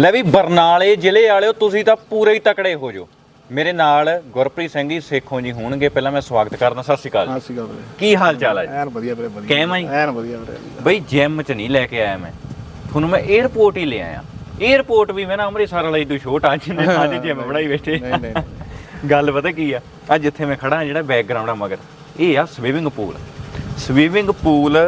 ਲੈ ਵੀ ਬਰਨਾਲੇ ਜ਼ਿਲ੍ਹੇ ਵਾਲਿਓ ਤੁਸੀਂ ਤਾਂ ਪੂਰੇ ਹੀ ਤਕੜੇ ਹੋ ਜੋ ਮੇਰੇ ਨਾਲ ਗੁਰਪ੍ਰੀਤ ਸਿੰਘ ਜੀ ਸੇਖੋਂ ਜੀ ਹੋਣਗੇ। ਪਹਿਲਾਂ ਮੈਂ ਸਵਾਗਤ ਕਰਦਾ ਸਤਿ ਸ਼੍ਰੀ ਅਕਾਲ ਸਤਿ ਸ਼੍ਰੀ ਅਕਾਲ ਕੀ ਹਾਲ ਚਾਲ ਹੈ ਐਨ ਵਧੀਆ ਵੀਰੇ ਵਧੀਆ। ਕਿਵੇਂ ਜੀ? ਐਨ ਵਧੀਆ ਵੀਰੇ। ਬਈ ਜਿਮ ਚ ਨਹੀਂ ਲੈ ਕੇ ਆਇਆ ਮੈਂ। ਤੁਹਾਨੂੰ ਮੈਂ 에어ਪੋਰਟ ਹੀ ਲੈ ਆਇਆ। 에어ਪੋਰਟ ਵੀ ਮੈਂ ਨਾ ਅੰਮ੍ਰਿਤਸਰ ਵਾਲਾ ਹੀ ਤੋਂ ਆ ਅੱਜ ਨੇ ਅੱਜ ਜਿਮ ਬਣਾਈ ਬੈਠੇ। ਗੱਲ ਪਤਾ ਕੀ ਆ? ਅੱਜ ਇੱਥੇ ਮੈਂ ਖੜਾ ਜਿਹੜਾ ਬੈਕਗ੍ਰਾਉਂਡ ਆ ਮਗਰ। ਇਹ ਆ ਸਵੀਮਿੰਗ ਪੂਲ ਸਵੀਮਿੰਗ ਪੂਲ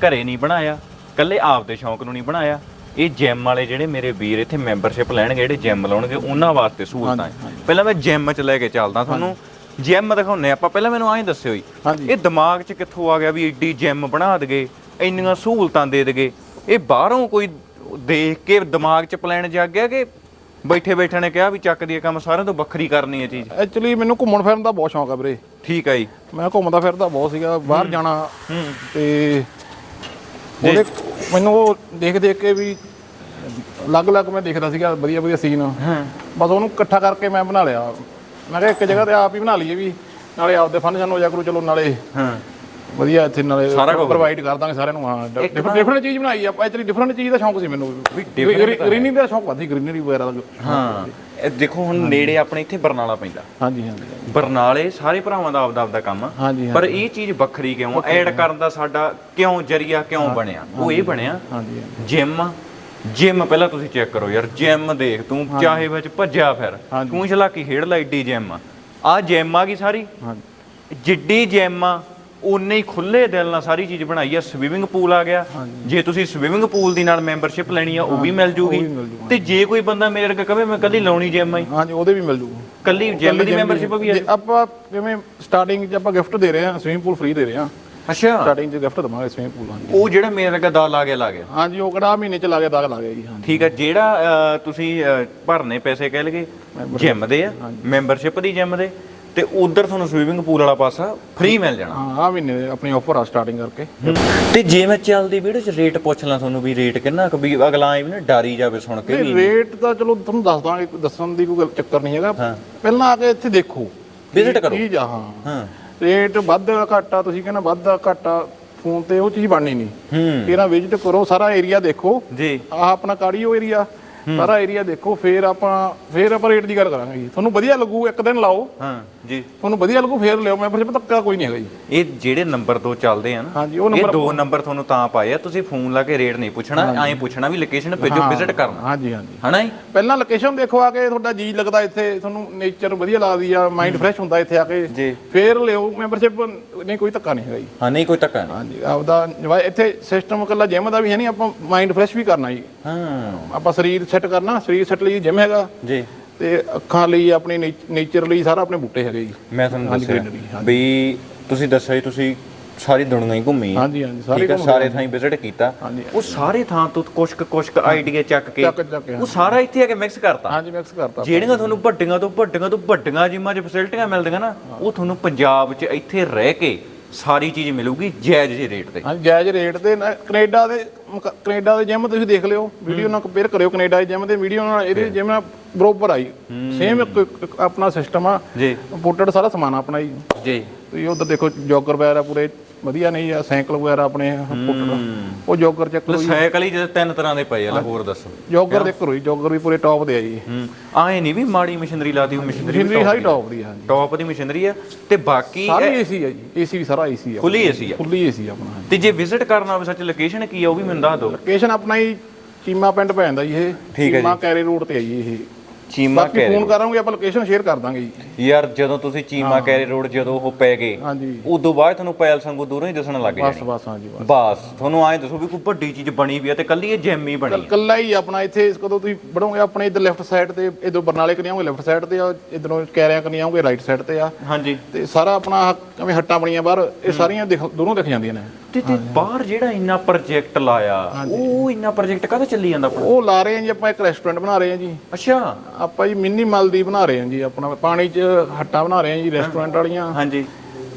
ਘਰੇ ਨਹੀਂ ਬਣਾਇਆ ਕੱਲੇ ਆਪ ਦੇ ਸ਼ੌਂਕ ਨੂੰ ਨਹੀਂ ਬਣਾਇਆ। ਇਹ ਜਿਮ ਵਾਲੇ ਜਿਹੜੇ ਮੇਰੇ ਵੀਰ ਇੱਥੇ ਮੈਂਬਰਸ਼ਿਪ ਲੈਣਗੇ ਜਿਹੜੇ ਜਿਮ ਲਾਉਣਗੇ ਉਹਨਾਂ ਵਾਸਤੇ ਸਹੂਲਤਾਂ ਹੈ। ਪਹਿਲਾਂ ਮੈਂ ਜਿਮ 'ਚ ਲੈ ਕੇ ਚੱਲਦਾ ਤੁਹਾਨੂੰ। ਜਿਮ ਦਿਖਾਉਨੇ ਆਪਾਂ। ਪਹਿਲਾਂ ਮੈਨੂੰ ਐਂ ਦੱਸਿਓ ਜੀ। ਇਹ ਦਿਮਾਗ 'ਚ ਕਿੱਥੋਂ ਆ ਗਿਆ ਵੀ ਏਡੀ ਜਿਮ ਬਣਾ ਦਗੇ ਇੰਨੀਆਂ ਸਹੂਲਤਾਂ ਦੇ ਦਗੇ? ਇਹ ਬਾਹਰੋਂ ਕੋਈ ਦੇਖ ਕੇ ਦਿਮਾਗ 'ਚ ਪਲਾਨ ਜਾਗ ਗਿਆ ਕਿ ਬੈਠੇ ਬੈਠੇ ਨੇ ਕਿਹਾ ਵੀ ਚੱਕ ਦੀ ਕੰਮ ਸਾਰਿਆਂ ਤੋਂ ਵੱਖਰੀ ਕਰਨੀ ਹੈ ਚੀਜ਼? ਐਕਚੁਅਲੀ ਮੈਨੂੰ ਘੁੰਮਣ ਫਿਰਨ ਦਾ ਬਹੁਤ ਸ਼ੌਂਕ ਆ ਵੀਰੇ। ਠੀਕ ਹੈ ਜੀ। ਮੈਂ ਘੁੰਮਦਾ ਫਿਰਦਾ ਬਹੁਤ ਸੀਗਾ ਬਾਹਰ ਜਾਣਾ ਤੇ ਉਹਦੇ ਮੈਨੂੰ ਉਹ ਦੇਖ ਦੇਖ ਕੇ ਵੀ ਅਲੱਗ-ਅਲੱਗ ਮੈਂ ਦੇਖਦਾ ਸੀਗਾ ਵਧੀਆ ਵਧੀਆ ਸੀਨ ਹਾਂ। ਬਸ ਉਹਨੂੰ ਇਕੱਠਾ ਕਰਕੇ ਮੈਂ ਬਣਾ ਲਿਆ। ਮੈਂ ਕਿਹਾ ਇੱਕ ਜਗ੍ਹਾ ਤੇ ਆਪ ਹੀ ਬਣਾ ਲਈਏ ਵੀ ਨਾਲੇ ਆਪਦੇ ਫੰਕਸ਼ਨ ਹੋ ਜਾ ਕਰੂ ਚਲੋ ਨਾਲੇ ਹਾਂ। ਵਧੀਆ ਇੱਥੇ ਨਾਲੇ ਸਾਰਾ ਕੁਝ ਪ੍ਰੋਵਾਈਡ ਕਰ ਦਾਂਗੇ ਸਾਰਿਆਂ ਨੂੰ ਹਾਂ ਇੱਕ ਡਿਫਰੈਂਟ ਡਿਫਰੈਂਟ ਚੀਜ਼ ਬਣਾਈ ਆਪਾਂ ਐਕਚੁਅਲੀ ਡਿਫਰੈਂਟ ਚੀਜ਼ ਦਾ ਸ਼ੌਂਕ ਸੀ ਮੈਨੂੰ। ਵੀ different ਤਾਂ ਗ੍ਰੀਨਰੀ ਦਾ ਸ਼ੌਂਕ ਵਾਦੀ ਗ੍ਰੀਨਰੀ ਵਗੈਰਾ ਦਾ। ਹਾਂ। ਇਹ ਦੇਖੋ ਹੁਣ ਨੇੜੇ ਆਪਣੇ ਇੱਥੇ ਬਰਨਾਲਾ ਪੈਂਦਾ। ਹਾਂਜੀ ਹਾਂਜੀ। ਬਰਨਾਲੇ ਸਾਰੇ ਭਰਾਵਾਂ ਦਾ ਆਪਦਾ ਆਪਦਾ ਕੰਮ ਆ। ਹਾਂਜੀ ਪਰ ਇਹ ਚੀਜ਼ ਵੱਖਰੀ ਕਿਉਂ ਐਡ ਕਰਨ ਦਾ ਸਾਡਾ ਕਿਉਂ ਜਰੀਆ ਕਿਉਂ ਬਣਿਆ? ਉਹ ਇਹ ਬਣਿਆ। ਹਾਂਜੀ। ਜਿਮ ਜਿਮ ਪਹਿਲਾਂ ਤੁਸੀਂ ਚੈੱਕ ਕਰੋ ਯਾਰ ਜਿਮ ਦੇਖ ਤੂੰ ਚਾਹੇ ਵਿੱਚ ਭੱਜਿਆ ਫਿਰ। ਹਾਂਜੀ। ਤੂੰ ਚਲਾਕੀ ਖੇਡ ਲੈ ਏਡੀ ਜਿਮ ਆ। ਜਿਮ ਆ ਗਈ ਸਾਰੀ। ਹਾਂਜੀ। ਜਿੱਡੀ ਜਿਮ ਆ ਉਨੇ ਹੀ ਖੁੱਲੇ ਦਿਲ ਨਾਲ ਸਾਰੀ ਚੀਜ਼ ਬਣਾਈ ਆ ਸਵਿਮਿੰਗ ਪੂਲ ਆ ਗਿਆ। ਜੇ ਤੁਸੀਂ ਸਵਿਮਿੰਗ ਪੂਲ ਦੀ ਨਾਲ ਮੈਂਬਰਸ਼ਿਪ ਲੈਣੀ ਆ ਉਹ ਵੀ ਮਿਲ ਜੂਗੀ। ਜੂਗੀ। ਤੇ ਜੇ ਕੋਈ ਬੰਦਾ ਮੇਰੇ ਵਰਗਾ ਕਹੇ ਮੈਂ ਕੱਲੀ ਲਾਉਣੀ ਜਿਮ ਆਈ ਹਾਂਜੀ ਉਹਦੇ ਵੀ ਮਿਲ ਜੂ ਕੱਲੀ ਜਿਮ ਦੀ ਮੈਂਬਰਸ਼ਿਪ ਵੀ ਆ ਆਪਾਂ ਜਿਵੇਂ ਸਟਾਰਟਿੰਗ 'ਚ ਆਪਾਂ ਗਿਫਟ ਦੇ ਰਹੇ ਹਾਂ ਸਵਿਮਿੰਗ ਪੂਲ ਫ੍ਰੀ ਦੇ ਰਹੇ ਹਾਂ। ਅੱਛਾ। ਸਟਾਰਟਿੰਗ 'ਚ ਗਿਫਟ ਦਵਾਂਗੇ ਸਵਿਮਿੰਗ ਪੂਲ ਹਾਂਜੀ ਉਹ ਜਿਹੜਾ ਮੇਰੇ ਵਰਗਾ ਦਾ ਲਾ ਗਿਆ ਲਾ ਗਿਆ। ਹਾਂਜੀ ਉਹ ਕਿਹੜਾ ਮਹੀਨੇ 'ਚ ਲਾ ਗਿਆ ਦਾਗ ਲਾ ਗਿਆ ਜੀ ਹਾਂਜੀ। ਠੀਕ ਆ ਜਿਹੜਾ ਤੁਸੀਂ ਭਰਨੇ ਪੈਸੇ ਕਹਿ ਲਗੇ ਜਿਮ ਦੇ ਆ ਮੈਂਬਰਸ਼ਿਪ ਦੀ ਜਿਮ ਦੇ। ਤੇ ਉਧਰ ਤੁਹਾਨੂੰ ਸਵੀਮਿੰਗ ਪੂਲ ਵਾਲਾ ਪਾਸਾ ਫ੍ਰੀ ਮਿਲ ਜਾਣਾ। ਹਾਂ ਆ ਮਹੀਨੇ ਦੇ ਆਪਣੀ ਆਫਰ ਆ ਸਟਾਰਟਿੰਗ ਕਰਕੇ। ਤੇ ਜੇ ਮੈਂ ਚੱਲਦੀ ਵੀਡੀਓ ਚ ਰੇਟ ਪੁੱਛ ਲਾਂ ਤੁਹਾਨੂੰ ਵੀ ਰੇਟ ਕਿੰਨਾ ਕੁ ਵੀ ਅਗਲਾ ਐ ਵੀ ਨਾ ਡਰੀ ਜਾਵੇ ਸੁਣ ਕੇ ਵੀ ਰੇਟ ਤਾਂ ਚਲੋ ਤੁਹਾਨੂੰ ਦੱਸ ਦਾਂਗੇ ਕੋਈ ਦੱਸਣ ਦੀ ਕੋਈ ਚੱਕਰ ਨਹੀਂ ਹੈਗਾ। ਪਹਿਲਾਂ ਆ ਕੇ ਇੱਥੇ ਦੇਖੋ। Visit ਕਰੋ। ਆ ਹਾਂ। ਹਾਂ। ਰੇਟ ਵੱਧ ਘਾਟਾ ਤੁਸੀਂ ਕਹਿੰਦਾ ਵੱਧ ਘਾਟਾ ਫੋਨ ਤੇ ਉਹ ਚੀਜ਼ ਬਣਨੀ ਨਹੀਂ। ਹੂੰ। ਇਹਦਾ ਵਿਜ਼ਿਟ ਕਰੋ ਸਾਰਾ ਏਰੀਆ ਦੇਖੋ। ਜੀ। ਆਹ ਆਪਣਾ ਕਾੜੀਓ ਏਰੀਆ ਸਾਰਾ ਏਰੀਆ ਦੇਖੋ ਫੇਰ ਆਪਾਂ ਫੇਰ ਆਪਾਂ ਰੇਟ ਦੀ ਗੱਲ ਕਰਾਂਗੇ ਜੀ। ਤੁਹਾਨੂੰ ਵਧੀਆ ਲੱਗੂ ਇੱਕ ਦਿਨ ਲਾਓ। ਹਾਂ ਜੀ। ਤੁਹਾਨੂੰ ਵਧੀਆ ਲੱਗੂ ਫੇਰ ਲਿਓ। ਮੈਂਬਰਸ਼ਿਪ ਧੱਕਾ ਕੋਈ ਨਹੀਂ ਹੈਗਾ ਜੀ। ਇਹ ਜਿਹੜੇ ਨੰਬਰ ਦੋ ਚੱਲਦੇ ਆ ਨਾ ਹਾਂਜੀ ਉਹ ਇਹ ਦੋ ਨੰਬਰ ਤੁਹਾਨੂੰ ਤਾਂ ਪਾਏ ਆ। ਤੁਸੀਂ ਫੋਨ ਲਾ ਕੇ ਰੇਟ ਨਹੀਂ ਪੁੱਛਣਾ ਐਂ ਪੁੱਛਣਾ ਵੀ ਲੋਕੇਸ਼ਨ ਭੇਜੋ ਵਿਜ਼ਿਟ ਕਰਨਾ। ਹਾਂਜੀ ਹਾਂਜੀ। ਹਨਾ ਜੀ? ਪਹਿਲਾਂ ਲੋਕੇਸ਼ਨ ਦੇਖੋ ਆ ਕੇ ਤੁਹਾਡਾ ਜੀ ਲੱਗਦਾ ਇੱਥੇ ਤੁਹਾਨੂੰ ਨੇਚਰ ਵਧੀਆ ਲੱਗਦੀ ਆ ਮਾਈਂਡ ਫਰੈਸ਼ ਹੁੰਦਾ ਇੱਥੇ ਆ ਕੇ। ਜੀ। ਫੇਰ ਲਿਓ ਮੈਂਬਰਸ਼ਿਪ ਨਹੀਂ ਕੋਈ ਧੱਕਾ ਨਹੀਂ ਹੈਗਾ ਜੀ। ਹਾਂ ਨਹੀਂ ਕੋਈ ਧੱਕਾ ਨਹੀਂ। ਹਾਂਜੀ ਆਪਦਾ ਇੱਥੇ ਸਿਸਟਮ ਇਕੱਲਾ ਜਿਮ ਦਾ ਵੀ ਹੈ ਨਹੀਂ ਆਪਾਂ ਮਾਈਂਡ ਫਰੈਸ਼ ਵੀ ਕਰਨਾ ਜੀ। ਹਾਂ। ਆਪਾਂ ਸਰੀਰ ਸੈੱਟ ਕਰਨਾ ਸਰੀਰ ਸੈੱਟ ਲਈ ਜਿਮ ਹੈਗਾ। ਜੀ। ਤੇ ਅੱਖਾਂ ਲਈ ਆਪਣੀ ਨੇਚਰ ਲਈ ਸਾਰਾ ਆਪਣੇ ਬੂਟੇ ਹੈਗੇ ਜੀ। ਮੈਂ ਤੁਹਾਨੂੰ ਦੱਸਿਆ ਵੀ ਤੁਸੀਂ ਦੱਸਿਆ ਜੀ ਤੁਸੀਂ ਸਾਰੀ ਦੁਨੀਆ ਹੀ ਘੁੰਮੀ ਹਾਂਜੀ ਹਾਂਜੀ ਸਾਰੇ ਹੈ ਸਾਰੇ ਥਾਂ ਵਿਜ਼ਿਟ ਕੀਤਾ। ਉਹ ਸਾਰੇ ਥਾਂ ਤੋਂ ਕੁਛ ਕੁ ਕੁਛ ਕੁ ਆਈਡੀਆ ਚੱਕ ਕੇ ਉਹ ਸਾਰਾ ਇੱਥੇ ਆ ਕੇ ਮਿਕਸ ਕਰਤਾ। ਹਾਂਜੀ ਮਿਕਸ ਕਰਤਾ ਜਿਹੜੀਆਂ ਤੁਹਾਨੂੰ ਵੱਡੀਆਂ ਤੋਂ ਵੱਡੀਆਂ ਤੋਂ ਵੱਡੀਆਂ ਜਿਮਾਂ 'ਚ ਫੈਸਿਲਿਟੀਆਂ ਮਿਲਦੀਆਂ ਨਾ ਉਹ ਤੁਹਾਨੂੰ ਪੰਜਾਬ 'ਚ ਇੱਥੇ ਰਹਿ ਕੇ ਸਾਰੀ ਚੀਜ਼ ਮਿਲੂਗੀ ਜਾਇਜ਼ ਜਿਹੇ ਰੇਟ ਤੇ। ਜਾਇਜ਼ ਰੇਟ ਤੇ ਨਾ- ਕੈਨੇਡਾ ਦੇ ਮੁਕਾ- ਕੈਨੇਡਾ ਦੇ ਜਿਮ ਤੁਸੀਂ ਦੇਖ ਲਿਓ ਵੀਡੀਓ ਨਾਲ ਕੰਪੇਅਰ ਕਰਿਓ ਕੈਨੇਡਾ ਦੇ ਜਿਮ ਦੇ ਵੀਡੀਓ ਨਾਲ ਇਹਦੇ ਜਿਮ ਨਾਲ ਬਰੋਬਰ ਆਈ। ਸੇਮ ਆਪਣਾ ਸਿਸਟਮ ਆ ਜੀ। ਇੰਪੋਰਟਡ ਸਾਰਾ ਸਮਾਨ ਆਪਣਾ ਹੀ। ਜੀ। ਤੁਸੀਂ ਉਧਰ ਦੇਖੋ ਜੋਗਰ ਵਗੈਰਾ ਪੂਰੇ ਵਧੀਆ ਨਹੀਂ ਆ ਸਾਈਕਲ ਵਗੈਰਾ ਆਪਣੇ ਇੰਪੋਰਟਡ ਉਹ ਜੋਗਰ ਚੱਕ ਲਓ ਸਾਈਕਲ ਹੀ ਜਿਹੜੇ ਤਿੰਨ ਤਰ੍ਹਾਂ ਦੇ ਪਏ ਆ ਲੈ ਹੋਰ ਦੱਸੋ। ਜੋਗਰ ਦੇ ਕਰੋ ਜੀ ਜੋਗਰ ਵੀ ਪੂਰੇ ਟੌਪ ਦੇ ਆ ਜੀ। ਹੂੰ। ਆਏ ਨਹੀਂ ਵੀ ਮਾੜੀ ਮਸ਼ੀਨਰੀ ਲਾਦੀ ਉਹ ਮਸ਼ੀਨਰੀ ਹਾਈ ਟੌਪ ਦੀ ਹਾਂਜੀ। ਟੌਪ ਦੀ ਮਸ਼ੀਨਰੀ ਆ ਤੇ ਬਾਕੀ ਸਾਰੀ ਏਸੀ ਆ ਜੀ ਏਸੀ ਵੀ ਸਾਰਾ ਏਸੀ ਆ। ਖੁੱਲੀ ਏਸੀ ਆ। ਫੁੱਲੀ ਏਸੀ ਆਪਣਾ ਤੇ ਜੇ ਵਿਜ਼ਿਟ ਕਰਨਾ ਹੋਵੇ ਸੱਚ ਲੋਕੇਸ਼ਨ ਕੀ ਆ ਉਹ ਵੀ ਮੈਨੂੰ ਦੱਸ ਦਿਓ। ਲੋਕੇਸ਼ਨ ਆਪਣਾ ਹੀ ਚੀਮਾ ਪਿੰਡ ਪੈ ਜਾਂਦਾ ਜੀ ਇਹ। ਹੈ ਚੀਮਾ ਕੈਰੇ ਰੋਡ ਤੇ ਆ ਜੀ ਇਹ। ਚੀਮਾ ਬਾਕੀ ਕੈਰੇ ਫੋਨ ਕਰਾਂਗੇ ਆਪਾਂ ਲੋਕੇਸ਼ਨ ਸ਼ੇਅਰ ਕਰ ਦਾਂਗੇ ਜੀ। ਯਾਰ ਜਦੋਂ ਤੁਸੀਂ ਚੀਮਾ ਕੈਰੇ ਰੋਡ ਜਦੋਂ ਉਹ ਪੈ ਗਏ ਹਾਂਜੀ। ਉਦੋਂ ਬਾਅਦ ਤੁਹਾਨੂੰ ਪੈਲ ਸੰਗੂ ਦੂਰੋਂ ਹੀ ਦਿਸਣ ਲੱਗ ਬਸ ਜਾਣੀ। ਬਸ ਹਾਂਜੀ ਬਸ। ਬਸ ਤੁਹਾਨੂੰ ਐਂ ਦੱਸੋ ਵੀ ਕੋਈ ਵੱਡੀ ਚੀਜ਼ ਬਣੀ ਵੀ ਆ ਤੇ ਕੱਲੀ ਇਹ ਜਿਮ ਹੀ ਬਣੀ। ਆ। ਕੱਲਾ ਹੀ ਆਪਣਾ ਇੱਥੇ ਕਦੋਂ ਤੁਸੀਂ ਵੜੋਗੇ ਆਪਣੇ ਇਧਰ ਲੈਫਟ ਸਾਈਡ ਤੇ ਇਧਰ ਬਰਨਾਲੇ ਕਨੀ ਆਉਂਗੇ ਲੈਫਟ ਸਾਈਡ ਤੇ ਆ ਇਧਰੋਂ ਕੈਰਿਆਂ ਕਨੀ ਆਉਂਗੇ ਰਾਈਟ ਸਾਈਡ ਤੇ ਆ। ਹਾਂਜੀ। ਤੇ ਸਾਰਾ ਆਪਣਾ ਆਹ ਕਿਵੇਂ ਹੱਟਾਂ ਬਣੀਆਂ ਬਾਹਰ ਇਹ ਸਾਰੀਆਂ ਦਿਖ- ਦੋਨੋਂ ਦਿਖ ਜਾਂਦੀਆਂ ਨੇ। ਤੇ ਤੇ ਬਾਹਰ ਜਿਹੜਾ ਇੰਨਾ ਪ੍ਰੋਜੈਕਟ ਲਾਇਆ ਉਹ ਇੰਨਾ ਪ੍ਰੋਜੈਕਟ ਕਾਹਦਾ ਚੱਲੀ ਜਾਂਦਾ ਆਪਣਾ? ਉਹ ਲਾ ਰਹੇ ਹਾਂ ਜੀ ਆਪਾਂ ਇੱਕ ਰੈਸਟੋਰੈਂਟ ਬਣਾ ਰਹੇ ਹਾਂ ਜੀ। ਅੱਛਾ। ਆਪਾਂ ਜੀ ਮਿੰਨੀ ਮਲ ਦੀ ਬਣਾ ਰਹੇ ਹਾਂ ਜੀ ਆਪਣਾ ਪਾਣੀ 'ਚ ਹੱਟਾਂ ਬਣਾ ਰਹੇ ਹਾਂ ਜੀ ਰੈਸਟੋਰੈਂਟ ਵਾਲੀਆਂ। ਹਾਂਜੀ।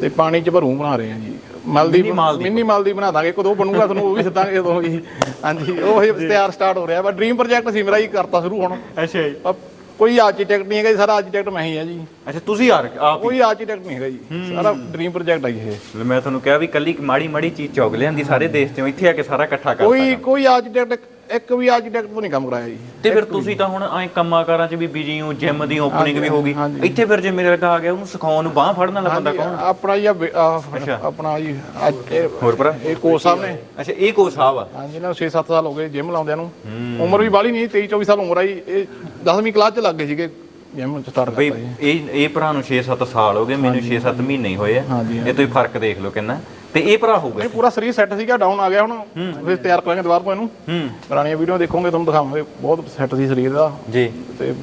ਤੇ ਪਾਣੀ 'ਚ ਭਰੂ ਬਣਾ ਰਹੇ ਹਾਂ ਜੀ। ਮਲਦੀ ਮਿੰਨੀ ਮਲਦੀ। ਬਣਾ ਦਾਂਗੇ ਕਦੋਂ ਬਣੂਗਾ ਤੁਹਾਨੂੰ ਉਹ ਵੀ ਸਦਾਂਗੇ ਉਦੋਂ ਜੀ ਹਾਂਜੀ ਉਹ ਹੀ ਤਿਆਰ ਸਟਾਰਟ ਹੋ ਰਿਹਾ ਵਾ ਡ੍ਰੀਮ ਪ੍ਰੋਜੈਕਟ ਸੀ ਮੇਰਾ ਹੀ ਕਰਤਾ ਸ਼ੁਰੂ ਹੁਣ। ਅੱਛਾ ਜੀ। ਆ ਕੋਈ ਆਰਕੀਟੈਕਟ ਨਹੀਂ ਹੈਗਾ ਜੀ ਸਾਰਾ ਆਰਕੀਟੈਕਟ ਮੈਂ ਹੀ ਆ ਜੀ। ਅੱਛਾ ਤੁਸੀਂ ਆ ਆਪ ਕੋਈ ਆਰਕੀਟੈਕਟ ਨਹੀਂ ਹੈਗਾ ਜੀ। ਸਾਰਾ ਡ੍ਰੀਮ ਪ੍ਰੋਜੈਕਟ ਆ ਜੀ ਇਹ। ਮੈਂ ਤੁਹਾਨੂੰ ਕਿਹਾ ਵੀ ਕੱਲੀ ਮਾੜੀ ਮਾੜੀ ਚੀਜ਼ ਚੌਗ ਲਿਆਂਦੀ ਸਾਰੇ ਦੇਸ਼ ਚੋਂ ਇੱਥੇ ਆ ਕੇ ਸਾਰਾ ਇਕੱਠਾ ਕਰਤਾ ਕੋਈ ਕੋਈ ਆਰਕੀਟੈਕਟ ਇੱਕ ਵੀ ਆਰਕੀਟੈਕਟ ਤੋਂ ਨਹੀਂ ਕੰਮ ਕਰਾਇਆ ਜੀ। ਤੇ ਫਿਰ ਤੁਸੀਂ ਤਾਂ ਹੁਣ ਐ ਕੰਮਾਂ-ਕਾਰਾਂ 'ਚ ਵੀ ਬਿਜ਼ੀ ਹੋ ਜਿਮ ਦੀ ਓਪਨਿੰਗ ਵੀ ਹੋ ਗਈ। ਹਾਂਜੀ। ਇੱਥੇ ਫਿਰ ਜੇ ਮੇਰੇ ਲੱਗਾ ਆ ਗਿਆ ਉਹਨੂੰ ਸਿਖਾਉਣ ਨੂੰ ਬਾਹ ਫੜਨ ਵਾਲਾ ਬੰਦਾ ਕੌਣ? ਆਪਣਾ ਜੀ ਆਹ ਬੇ- ਆਹ ਆਪਣਾ ਜੀ ਅੱਜ ਇਹ ਹੋਰ ਭਰਾ? ਇਹ ਕੋਚ ਸਾਹਿਬ ਨੇ। ਅੱਛਾ ਇਹ ਕੋ ਸਾਹਿਬ ਆ। ਹਾਂਜੀ ਨਾ 6-7 ਸਾਲ ਹੋ ਗਏ ਜਿਮ ਲਾਉਂਦਿਆਂ ਨੂੰ। ਉਮਰ ਵੀ ਬਾਲੀ ਨਹੀਂ 23-24 ਸਾਲ ਉਮਰ ਆ ਜੀ। ਇਹ 10ਵੀਂ ਕਲਾਸ ਚ ਲੱਗ ਗਏ ਸੀਗੇ ਜਿਮ ਸਟਾਰਟ ਬਈ ਕਰਤਾ ਜੀ। ਇਹ ਇਹ ਭਰਾ ਨੂੰ 6-7 ਸਾਲ ਹੋ ਗਏ ਮੈਨੂੰ 6-7 ਮਹੀਨੇ ਹੀ ਹੋਏ ਆ। ਹਾਂਜੀ, ਇਹ ਤੁਸੀਂ ਫ਼ਰਕ ਦੇਖ ਲਓ ਕਿੰਨਾ। ਤੇ ਇਹ ਭਰਾ ਹੋਊਗਾ ਇਹ ਪੂਰਾ ਸਰੀਰ ਸੈੱਟ ਸੀਗਾ ਡਾਊਨ ਆ ਗਿਆ ਹੁਣ। ਫਿਰ ਤਿਆਰ ਕਰਾਂਗੇ ਦੁਬਾਰਾ ਤੋਂ ਇਹਨੂੰ। ਹੂੰ। ਪੁਰਾਣੀਆਂ ਵੀਡੀਓ ਦੇਖੋਗੇ ਤੁਹਾਨੂੰ ਦਿਖਾਵਾਂਗੇ। ਬਹੁਤ ਸੈੱਟ ਸੀ ਸਰੀਰ ਦਾ। ਜੀ। ਤੇ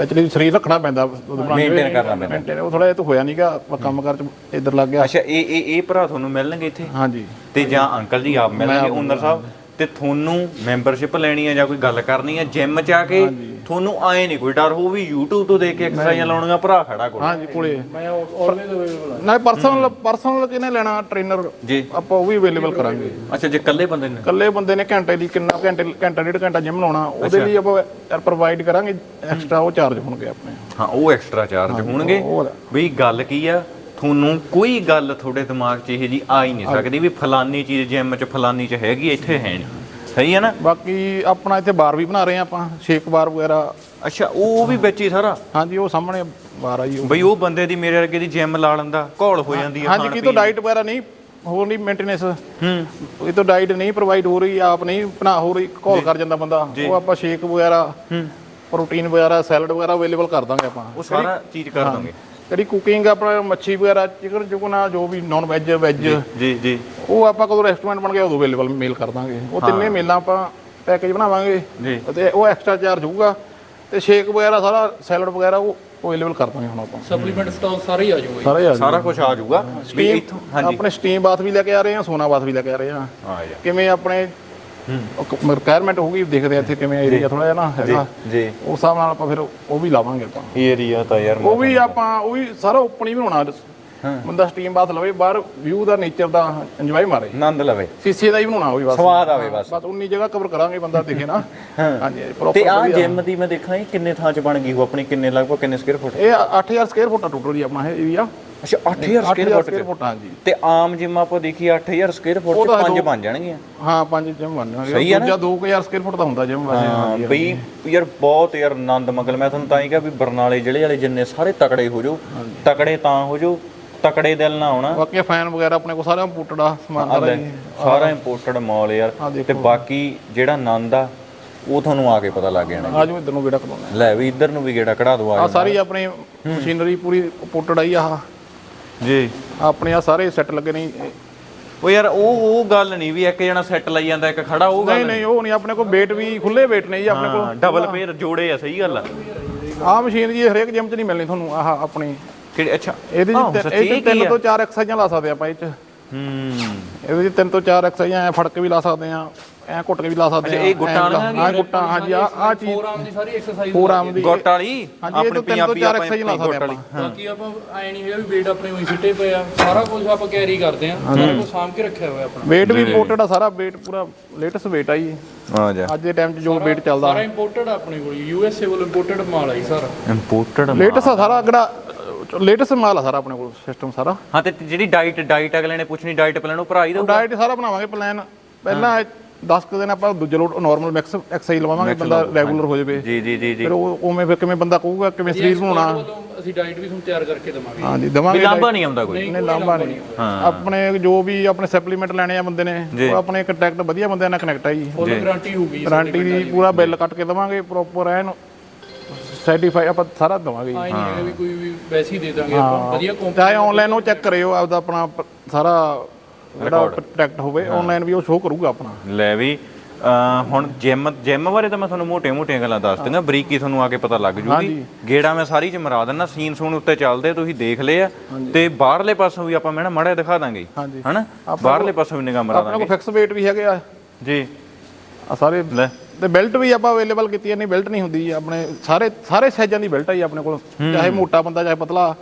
ਐਕਚੁਅਲੀ ਸਰੀਰ ਰੱਖਣਾ ਪੈਂਦਾ Maintain ਕਰਨਾ ਪੈਂਦਾ। ਮੇਨਟੇਨ ਉਹ ਥੋੜਾ ਜਿਹਾ ਤਾਂ ਹੋਇਆ ਨਹੀਂਗਾ ਕੰਮ ਕਰ ਚ ਇੱਧਰ ਲੱਗ ਗਿਆ। ਅੱਛਾ ਇਹ ਇਹ ਇਹ ਭਰਾ ਤੁਹਾਨੂੰ ਮਿਲਣਗੇ ਇੱਥੇ? ਹਾਂਜੀ। ਤੇ ਜਾਂ ਅੰਕਲ ਜੀ ਆਪ ਮਿਲਣਗੇ ਓਨਰ ਸਾਹਿਬ? ਤੇ ਤੁਹਾਨੂੰ ਮੈਂਬਰਸ਼ਿਪ ਲੈਣੀ ਹੈ ਜਾਂ ਕੋਈ ਗੱਲ ਕਰਨੀ ਹੈ ਜਿਮ ਚ ਆ ਕੇ ਤੁਹਾਨੂੰ ਆਏ ਨਹੀਂ ਕੋਈ ਡਰ ਹੋ ਵੀ YouTube ਤੋਂ ਦੇਖ ਕੇ ਐਕਸਰਸਾਈਜ਼ਾਂ ਲਾਉਣੀਆਂ ਭਰਾ ਖੜਾ ਕੋਲ। ਹਾਂਜੀ ਕੋਲੇ। ਮੈਂ ਆਲਵੇਜ਼ ਅਵੇਲੇਬਲ ਨਾ ਪਰਸਨਲ ਪਰਸਨਲ ਕਿਨੇ ਲੈਣਾ? ਟ੍ਰੇਨਰ ਜੀ। ਆਪਾਂ ਉਹ ਵੀ ਅਵੇਲੇਬਲ ਕਰਾਂਗੇ। ਅੱਛਾ ਜੇ ਇਕੱਲੇ ਬੰਦੇ ਨੇ? ਇਕੱਲੇ ਬੰਦੇ ਨੇ ਘੰਟੇ ਲਈ ਕਿੰਨਾ ਘੰਟੇ ਘੰਟਾ ਡੇਢ ਘੰਟਾ ਜਿਮ ਲਾਉਣਾ ਉਹਦੇ ਲਈ ਆਪਾਂ ਪ੍ਰੋਵਾਈਡ ਕਰਾਂਗੇ ਐਕਸਟਰਾ ਉਹ ਚਾਰਜ ਹੋਣਗੇ ਆਪਣੇ। ਹਾਂ ਉਹ ਐਕਸਟਰਾ ਚਾਰਜ ਹੋਣਗੇ। ਵੀ ਗੱਲ ਕੀ ਆ? ਤੁਹਾਨੂੰ ਕੋਈ ਗੱਲ ਤੁਹਾਡੇ ਦਿਮਾਗ 'ਚ ਇਹ ਜੀ ਆ ਹੀ ਨਹੀਂ ਸਕਦੀ ਵੀ ਫਲਾਨੀ ਚੀਜ਼ ਜਿਮ 'ਚ ਫਲਾਨੀ 'ਚ ਹੈਗੀ ਇੱਥੇ ਹੈ ਨਹੀਂ। ਸਹੀ ਹੈ ਨਾ? ਬਾਕੀ ਆਪਣਾ ਇੱਥੇ ਬਾਰ ਵੀ ਬਣਾ ਰਹੇ ਆ ਆਪਾਂ ਸ਼ੇਕ ਬਾਰ ਵਗੈਰਾ। ਅੱਛਾ ਉਹ ਵੀ ਵਿੱਚ ਹੀ ਸਾਰਾ? ਹਾਂਜੀ ਉਹ ਸਾਹਮਣੇ ਬਾਰ ਆ ਜੀ ਉਹ ਬਈ ਉਹ ਬੰਦੇ ਦੀ ਮੇਰੇ ਵਰਗੇ ਦੀ ਜਿਮ ਲਾ ਲੈਂਦਾ ਘੋਲ ਹੋ ਜਾਂਦੀ ਹੈ ਹਾਂਜੀ ਕੀ ਤੋਂ ਡਾਈਟ ਵਗੈਰਾ ਨਹੀਂ ਹੋਰ ਨਹੀਂ ਮੇਨਟੇਨੈਂਸ ਹੂੰ। ਇਹ ਤੋਂ ਡਾਈਟ ਨਹੀਂ ਪ੍ਰੋਵਾਈਡ ਹੋ ਰਹੀ ਆਪ ਨਹੀਂ ਬਣਾ ਹੋ ਰਹੀ ਕਾਲ ਕਰ ਜਾਂਦਾ ਬੰਦਾ। ਉਹ ਆਪਾਂ ਸ਼ੇਕ ਵਗੈਰਾ ਹੂੰ। ਪ੍ਰੋਟੀਨ ਵਗੈਰਾ ਸੈਲਡ ਵਗੈਰਾ ਅਵੇਲੇਬਲ ਕਰ ਦਾਂਗੇ ਆਪਾਂ। ਉਹ ਸਾਰਾ ਚੀਜ਼ ਕਰ ਦੋਗੇ। ਜਿਹੜੀ ਕੁਕਿੰਗ ਆਪਣਾ ਮੱਛੀ ਵਗੈਰਾ ਚਿਕਨ ਚੁਕਨਾ ਜੋ ਵੀ ਨਾਨ ਵੈਜ ਵੈਜ ਜੀ ਜੀ। ਉਹ ਆਪਾਂ ਕਦੋਂ ਰੈਸਟੋਰੈਂਟ ਬਣ ਗਿਆ ਉਦੋਂ ਅਵੇਲੇਬਲ ਮੇਲ ਕਰ ਦਾਂਗੇ। ਉਹ ਤਿੰਨੇ ਮੇਲਾਂ ਆਪਾਂ ਪੈਕੇਜ ਬਣਾਵਾਂਗੇ ਜੀ। ਤੇ ਉਹ ਐਕਸਟਰਾ ਚਾਰਜ ਹੋਊਗਾ ਤੇ ਸ਼ੇਕ ਵਗੈਰਾ ਸਾਰਾ ਸੈਲਡ ਵਗੈਰਾ ਉਹ ਅਵੇਲੇਬਲ ਕਰ ਦਾਂਗੇ ਹੁਣ ਆਪਾਂ। ਸਪਲੀਮੈਂਟ ਸਟਾਕ ਸਾਰੇ ਹੀ ਆ ਜਾਊਗਾ ਸਾਰੇ ਆ ਸਾਰਾ ਕੁਝ ਆ ਜਾਊਗਾ। ਵੀ Steam- ਇੱਥੋਂ ਹਾਂਜੀ। ਆਪਣੇ ਸਟੀਮ ਬਾਥ ਵੀ ਲੈ ਕੇ ਆ ਰਹੇ ਆ ਸੋਨਾ ਬਾਥ ਵੀ ਲੈ ਕੇ ਆ ਰਹੇ ਆ ਆ ਜਾ ਕਿਵੇਂ ਆਪਣੇ ਰਿਕੁਆਇਰਮੈਂਟ ਹੋਊਗੀ ਦੇਖਦੇ ਆ ਇੱਥੇ ਕਿਵੇਂ ਏਰੀਆ ਥੋੜਾ ਜਿਹਾ ਨਾ ਹੈਗਾ। ਜੀ। ਉਸ ਹਿਸਾਬ ਨਾਲ ਆਪਾਂ ਫਿਰ ਉਹ ਵੀ ਲਾਵਾਂਗੇ ਆਪਾਂ। ਏਰੀਆ ਤਾਂ ਯਾਰ ਉਹ ਵੀ ਆਪਾਂ ਉਹ ਵੀ ਸਾਰਾ ਓਪਨ ਹੀ ਬਣਾਉਣਾ। ਬੰਦਾ ਸਟੀਮ ਬਾਥ ਲਵੇ ਬਾਹਰ ਵਿਊ ਦਾ ਨੇਚਰ ਦਾ ਇੰਜੋਏ ਮਾਰੇ। ਆਨੰਦ ਲਵੇ। ਸੀਸੇ ਦਾ ਹੀ ਬਣਾਉਣਾ ਉਹ ਵੀ ਬਸ। ਸਵਾਦ ਆਵੇ ਬਸ। ਬਸ ਉਨੀ ਜਗ੍ਹਾ ਕਵਰ ਕਰਾਂਗੇ ਬੰਦਾ ਦਿਖੇ ਨਾ। ਹਾਂਜੀ ਤੇ ਆ ਜਿਮ ਦੀ ਮੈਂ ਦੇਖਾਂ ਇਹ ਕਿੰਨੇ ਥਾਂ 'ਚ ਬਣ ਗਈ ਉਹ ਆਪਣੀ ਕਿੰਨੇ ਲਗਭਗ ਕਿੰਨੇ ਸਕੁਅਰ ਫੁੱਟ ਇਹ 8000 ਸਕੁਅਰ ਫੁੱਟ ਟੋਟਲ ਜੀ ਆਪਣਾ ਇਹ ਏਰੀਆ ਅੱਛਾ 8000 ਸਕੁਅਰ 8000 ਫੁੱਟ ਫੁੱਟ ਹਾਂਜੀ। ਤੇ ਆਮ ਜਿਮ ਆਪਾਂ ਦੇਖੀ 8000 ਸਕੁਅਰ ਫੁੱਟ ਚ ਤਾਂ ਪੰਜ ਬਣ ਜਾਣਗੀਆਂ। ਹਾਂ ਪੰਜ ਜਿਮ ਬਣ ਸਹੀ ਜਾਣਗੇ ਆ ਨਾ? ਦੂਜਾ 2000 ਸਕੁਅਰ ਫੁੱਟ ਦਾ ਹੁੰਦਾ ਜਿਮ ਵੈਸੇ ਹਾਂ ਬਈ ਯਾਰ ਬਹੁਤ ਯਾਰ ਆਨੰਦ ਮਗਲ ਮੈਂ ਤੁਹਾਨੂੰ ਤਾਂ ਹੀ ਕਿਹਾ ਵੀ ਬਰਨਾਲੇ ਜ਼ਿਲ੍ਹੇ ਵਾਲੇ ਜਿੰਨੇ ਸਾਰੇ ਤਕੜੇ ਹੋ ਜਾਓ ਤਕੜੇ ਤਾਂ ਹੋ ਜਾਓ ਤਕੜੇ ਦਿਲ ਨਾ ਆਉਣਾ ਬਾਕੀ ਫੈਨ ਵਗੈਰਾ ਆਪਣੇ ਕੋਲ ਸਾਰਾ ਇੰਪੋਰਟਡ ਆ ਸਮਾਨ ਸਾਰਾ ਜੀ ਸਾਰਾ ਇੰਪੋਰਟਡ ਮਾਲ ਯਾਰ। ਤੇ ਬਾਕੀ ਜਿਹੜਾ ਆਨੰਦ ਆ ਉਹ ਤੁਹਾਨੂੰ ਆ ਕੇ ਪਤਾ ਲੱਗ ਜਾਣਾ। ਆ ਜਾਓ ਇਧਰ ਨੂੰ ਗੇੜਾ ਕਰਾਉਣਾ ਲੈ ਵੀ ਇੱਧਰ ਨੂੰ ਵੀ ਗੇੜਾ ਕਢਾ ਦੋ ਆ ਆ ਸਾਰੀ ਆਪਣੀ ਮਸ਼ੀਨਰੀ ਪੂਰੀ ਇੰਪੋਰਟਡ ਆਈ ਆਹ ਜੀ। ਆਪਣੇ ਆ ਸਾਰੇ ਸੈੱਟ ਲੱਗੇ ਨਹੀਂ ਉਹ ਯਾਰ ਉਹ ਉਹ ਗੱਲ ਨਹੀਂ ਵੀ ਇੱਕ ਜਣਾ ਸੈੱਟ ਲਈ ਜਾਂਦਾ ਇੱਕ ਖੜਾ ਉਹ ਨਹੀਂ ਗੱਲ ਨਹੀਂ ਉਹ ਨਹੀਂ ਆਪਣੇ ਕੋਲ ਵੇਟ ਵੀ ਖੁੱਲੇ ਵੇਟ ਨੇ ਜੀ ਆਪਣੇ ਕੋਲ। ਡਬਲ ਪੇਅਰ ਜੋੜੇ ਆ ਸਹੀ ਗੱਲ ਆ। ਆਹ ਮਸ਼ੀਨ ਜੀ ਹਰੇਕ ਜਿਮ 'ਚ ਨਹੀਂ ਮਿਲਣੀ ਤੁਹਾਨੂੰ ਆਹ ਆਪਣੀ। ਕਿਹੜੇ ਅੱਛਾ। ਇਹਦੇ 'ਚ ਇਹ 'ਚ ਤਿੰਨ ਆ? ਤੋਂ ਚਾਰ ਐਕਸਰਸਾਈਜ਼ਾਂ ਲਾ ਸਕਦੇ ਆਪਾਂ ਇਹ 'ਚ। ਹੂੰ। ਇਹਦੇ 'ਚ ਤਿੰਨ ਤੋਂ ਚਾਰ ਐਕਸਰਸਾਈਜ਼ਾਂ ਐ ਫੜ ਕੇ ਵੀ ਲਾ ਸਕਦੇ ਆ। ਐ ਘੁੱਟ ਕੇ ਵੀ ਲਾ ਸਕਦੇ ਆ। ਇਹ ਗੁੱਟਾਂ ਵਾਲੀਆਂ ਹਾਂ ਗੁੱਟਾਂ ਹਾਂਜੀ ਆ ਆ ਚੀਜ਼ ਫੋਰ ਆਰਮ ਦੀ ਸਾਰੀ ਐਕਸਰਸਾਈਜ਼ ਫੋਰ ਆਰਮ ਦੀ। ਗੁੱਟ ਵਾਲੀ ਹਾਂਜੀ ਇਹ ਤੋਂ ਤਿੰਨ ਤੋਂ ਚਾਰ ਐਕਸਰਸਾਈਜ਼ ਲਾ ਸਕਦੇ ਆਪਾਂ। ਬਾਕੀ ਆਪਾਂ ਐ ਨਹੀਂ ਹੈਗਾ ਵੀ weight ਆਪਣੇ ਉਹੀ ਸਿੱਟੇ ਪਏ ਆ। ਸਾਰਾ ਕੁਝ ਆਪਾਂ ਕੈਰੀ ਕਰਦੇ ਆ। ਸਾਰਾ ਕੁਝ ਸਾਂਭ ਕੇ ਰੱਖਿਆ ਹੋਇਆ ਆਪਣਾ। ਵੇਟ ਵੀ ਇੰਪੋਰਟਡ ਆ ਸਾਰਾ ਵੇਟ ਪੂਰਾ ਲੇਟੈਸਟ ਵੇਟ ਆ ਜੀ। ਆ ਜਾ। ਅੱਜ ਦੇ ਟਾਈਮ 'ਚ ਜੋ ਵੇਟ ਚੱਲਦਾ। ਸਾਰਾ ਇੰਪੋਰਟਡ ਆਪਣੇ ਕੋਲ ਯੂ ਐਸ ਏ ਵੱਲੋਂ ਇੰਪੋਰਟਡ ਮਾਲ ਆ ਜੀ ਸਾਰਾ। ਇੰਪੋਰਟਡ ਲੇਟੈਸਟ ਆ ਸਾਰਾ ਅਗੜਾ ਲੇਟੈਸਟ ਮਾਲ ਆ ਸਾਰਾ ਆਪਣੇ ਕੋਲ ਸਿਸਟਮ ਸਾਰਾ। ਹਾਂ ਤੇ ਜਿਹੜੀ ਡਾਈਟ ਡਾਈਟ ਅਗਲੇ ਨੇ ਪੁੱਛਣੀ ਡਾਈਟ ਪਲਾਨ ਉਹ ਭਰਾ ਹੀ ਦਊਗਾ? ਡਾਈਟ ਸਾਰਾ ਬਣਾਵਾਂਗੇ ਪਲਾਨ ਪਹਿਲਾਂ 10 ਕੁ ਦਿਨ ਆਪਾਂ ਦੂਜੇ ਲੋਟ ਨਾਰਮਲ ਮੈਕਸ ਐਕਸਰਸਾਈਜ਼ ਲਵਾਵਾਂਗੇ ਬੰਦਾ ਰੈਗੂਲਰ ਹੋ ਜਾਵੇ। ਜੀ ਜੀ ਜੀ ਜੀ। ਫਿਰ ਉਹ ਉਵੇਂ ਫਿਰ ਕਿਵੇਂ ਬੰਦਾ ਕਹੂਗਾ ਕਿਵੇਂ ਸਰੀਰ ਬਣਾਉਣਾ ਅਸੀਂ ਡਾਈਟ ਵੀ ਤੁਹਾਨੂੰ ਤਿਆਰ ਕਰਕੇ ਦਵਾਂਗੇ। ਹਾਂਜੀ ਦਵਾਂਗੇ ਲਾਂਭਾ ਨਹੀਂ ਆਉਂਦਾ ਕੋਈ? ਨੇ ਲਾਂਭਾ ਨਹੀਂ। ਆਪਣੇ ਜੋ ਵੀ ਆਪਣੇ ਸਪਲੀਮੈਂਟ ਲੈਣੇ ਆ ਬੰਦੇ ਨੇ ਉਹ ਆਪਣੇ ਕੰਟੈਕਟ ਵਧੀਆ ਬੰਦਿਆਂ ਨਾਲ ਕਨੈਕਟ ਆ ਜੀ। ਫੁੱਲ ਗਾਰੰਟੀ ਹੋਊਗੀ ਗਾਰੰਟੀ ਦੀ ਪੂਰਾ ਬਿੱਲ ਕੱਟ ਕੇ ਦਵਾਂਗੇ ਪ੍ਰੋਪਰ ਐਨ ਸਰਟੀਫਾਈ ਆਪਾਂ ਸਾਰਾ ਦਵਾਂਗੇ ਜੀ। ਆਈ ਨਹੀਂ ਵੀ ਕੋਈ ਵੀ ਵੈਸੇ ਹੀ ਦੇ ਦਾਂਗੇ ਆਪਾਂ। ਵਧੀਆ ਕੰਪਨੀ ਚਾਹੇ ਆਨਲਾਈਨ ਉਹ ਚੈੱਕ ਕਰਿਓ ਆਪਦਾ ਆਪਣਾ ਸਾਰਾ ਜਿਹੜਾ ਪ੍ਰੋਟੈਕਟ ਹੋਵੇ ਆਨਲਾਈਨ ਵੀ ਉਹ ਸ਼ੋਅ ਕਰੂਗਾ ਆਪਣਾ। ਲੈ ਵੀ ਹੁਣ ਜਿਮ ਜਿਮ ਬਾਰੇ ਤਾਂ ਮੈਂ ਤੁਹਾਨੂੰ ਮੋਟੇ-ਮੋਟੀਆਂ ਗੱਲਾਂ ਦੱਸ ਦਿੰਦਾ ਬਰੀਕੀ ਤੁਹਾਨੂੰ ਆ ਕੇ ਪਤਾ ਲੱਗ ਜੂਗੀ। ਗੇੜਾ ਮੈਂ ਸਾਰੀ ਚ ਮਰਾ ਦਿੰਦਾ ਸੀਨ ਸੂਨ ਉੱਤੇ ਚੱਲਦੇ ਤੁਸੀਂ ਦੇਖ ਲਏ ਆ। ਤੇ ਬਾਹਰਲੇ ਪਾਸੋਂ ਵੀ ਆਪਾਂ ਮੈਂ ਨਾ ਮੜਾ ਦਿਖਾ ਦਾਂਗੇ। ਹਨਾ? ਬਾਹਰਲੇ ਪਾਸੋਂ ਵੀ ਨਿਗਾਹ ਮਰਾ ਆਪਣੇ ਕੋਲ ਫਿਕਸ weight ਵੀ ਹੈਗੇ ਆ। ਜੀ। ਆ ਸਾਰੇ ਲੈ। ਤੇ ਬੈਲਟ ਵੀ ਆਪਾਂ ਅਵੇਲੇਬਲ ਕੀਤੀ ਹੈ ਨਹੀਂ ਬੈਲਟ ਨਹੀਂ ਹੁੰਦੀ ਆਪਣੇ ਸਾਰੇ ਸਾਰੇ ਸਾਈਜ਼ਾਂ ਦੀ ਬੈਲਟ ਆ ਜੀ ਆਪਣੇ ਕੋਲ। ਚਾਹੇ ਮੋਟਾ ਬੰਦਾ ਚਾਹੇ ਪਤਲਾ।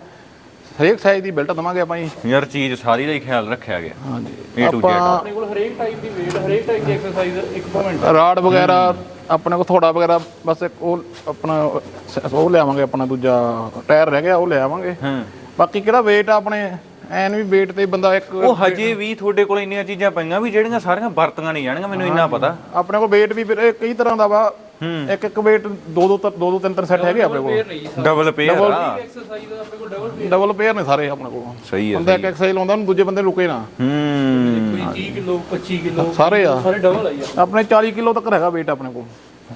ਹਰੇਕ ਸਾਈਜ਼ ਦੀ ਬੈਲਟ ਦਵਾਂਗੇ ਆਪਾਂ ਜੀ। ਯਾਰ ਚੀਜ਼ ਸਾਰੀ ਦਾ ਹੀ ਖਿਆਲ ਰੱਖਿਆ ਗਿਆ। ਹਾਂਜੀ। A to Z ਆਪਾਂ ਆਪਣੇ ਕੋਲ ਹਰੇਕ ਟਾਈਪ ਦੀ weight ਹਰੇਕ ਟਾਈਪ ਦੀ ਐਕਸਰਸਾਈਜ਼ ਇਕਵਿਪਮੈਂਟ ਰਾਡ ਵਗੈਰਾ ਆਪਣੇ ਕੋਲ ਥੋੜਾ ਵਗੈਰਾ ਬਸ ਇੱਕ ਉਹ ਆਪਣਾ ਸ- ਉਹ ਲਿਆਵਾਂਗੇ ਆਪਣਾ ਦੂਜਾ ਟਾਇਰ ਰਹਿ ਗਿਆ ਉਹ ਲਿਆਵਾਂਗੇ। ਹਾਂ। ਬਾਕੀ ਕਿਹੜਾ weight ਆ ਆਪਣੇ? ਐਨ ਵੀ weight ਤੇ ਬੰਦਾ ਇੱਕ ਉਹ ਹਜੇ ਵੀ ਤੁਹਾਡੇ ਕੋਲ ਇੰਨੀਆਂ ਚੀਜ਼ਾਂ ਪਈਆਂ ਵੀ ਜਿਹੜੀਆਂ ਸਾਰੀਆਂ ਵਰਤੀਆਂ ਨਹੀਂ ਜਾਣਗੀਆਂ ਮੈਨੂੰ ਇੰਨਾ ਪਤਾ। ਆਪਣੇ ਕੋਲ weight ਵੀ ਫਿਰ ਇਹ ਕਈ ਤਰ੍ਹਾਂ ਦਾ ਵਾ ਇੱਕ ਇੱਕ weight ਦੋ ਦੋ ਤ- ਦੋ ਦੋ ਤਿੰਨ ਤਿੰਨ ਸੈੱਟ ਹੈਗੇ ਆਪਣੇ ਕੋਲ। ਡਬਲ ਪੇਅਰ ਆ। ਐਕਸਰਸਾਈਜ਼ ਦਾ ਆਪਣੇ ਕੋਲ ਡਬਲ ਡਬਲ ਪੇਅਰ ਨੇ ਸਾਰੇ ਆਪਣੇ ਕੋਲ। ਸਹੀ ਹੈ ਬੰਦਾ ਇੱਕ ਐਕਸਰਸਾਈਜ਼ ਲਾਉਂਦਾ ਉਹਨੂੰ ਦੂਜੇ ਬੰਦੇ ਨੂੰ ਰੁਕੇ ਨਾ। ਹੂੰ। ਕੋਈ 30 ਕਿਲੋ 25 ਕਿਲੋ ਸਾਰੇ ਆ। ਸਾਰੇ ਡਬਲ ਆ ਆਪਣੇ 40 ਕਿਲੋ ਤੱਕ ਹੈਗਾ weight ਆਪਣੇ ਕੋਲ।